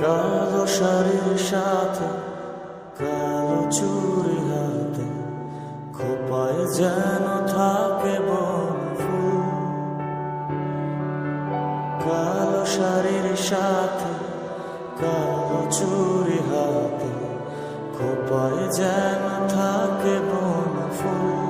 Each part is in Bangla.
কালো শাড়ির সাথে, কালো চুরি হাতে, খোপায় যেন থাকে বন কালো শাড়ির সাথে, কালো চুরি হাতে, খোপায় যেন থাকে বন ফুল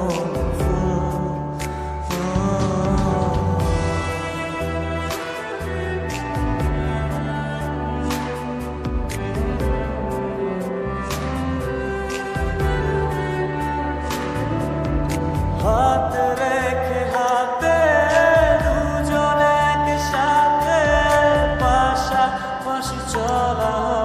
salam.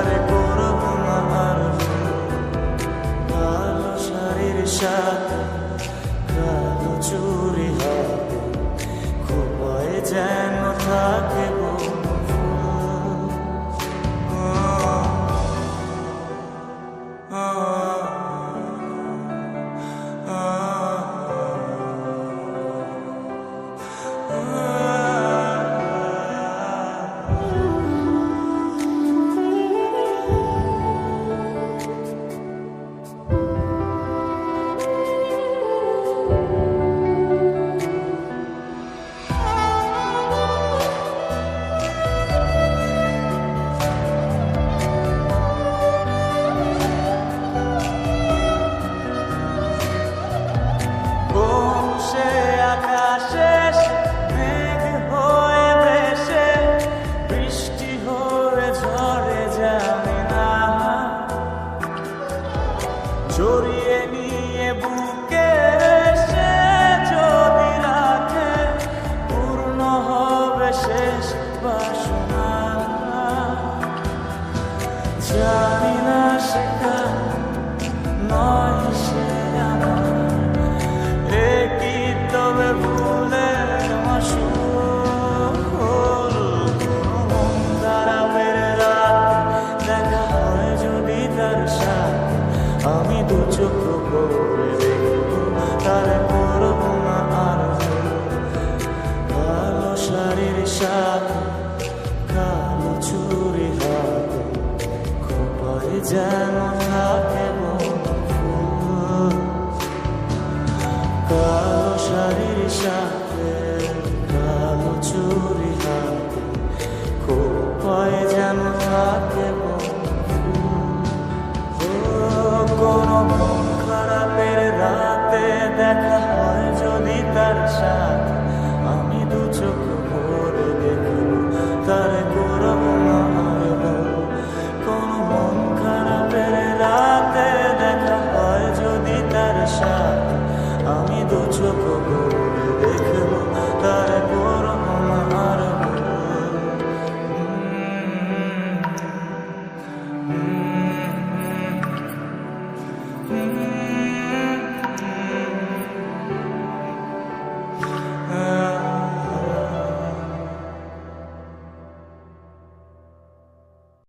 তার করব না আর ভুল। শরীর শাড়ির জড়িয়ে নিয়ে বুকে সে যদি রাখে পূর্ণ হবে শেষ বাসনা। জানি দু চোখ করে দেখব তার করব না আর। কালো শাড়ির সাথে কালো চুরি হাতে খোপায় যেন থাকে কালো শাড়ির সাথে inside.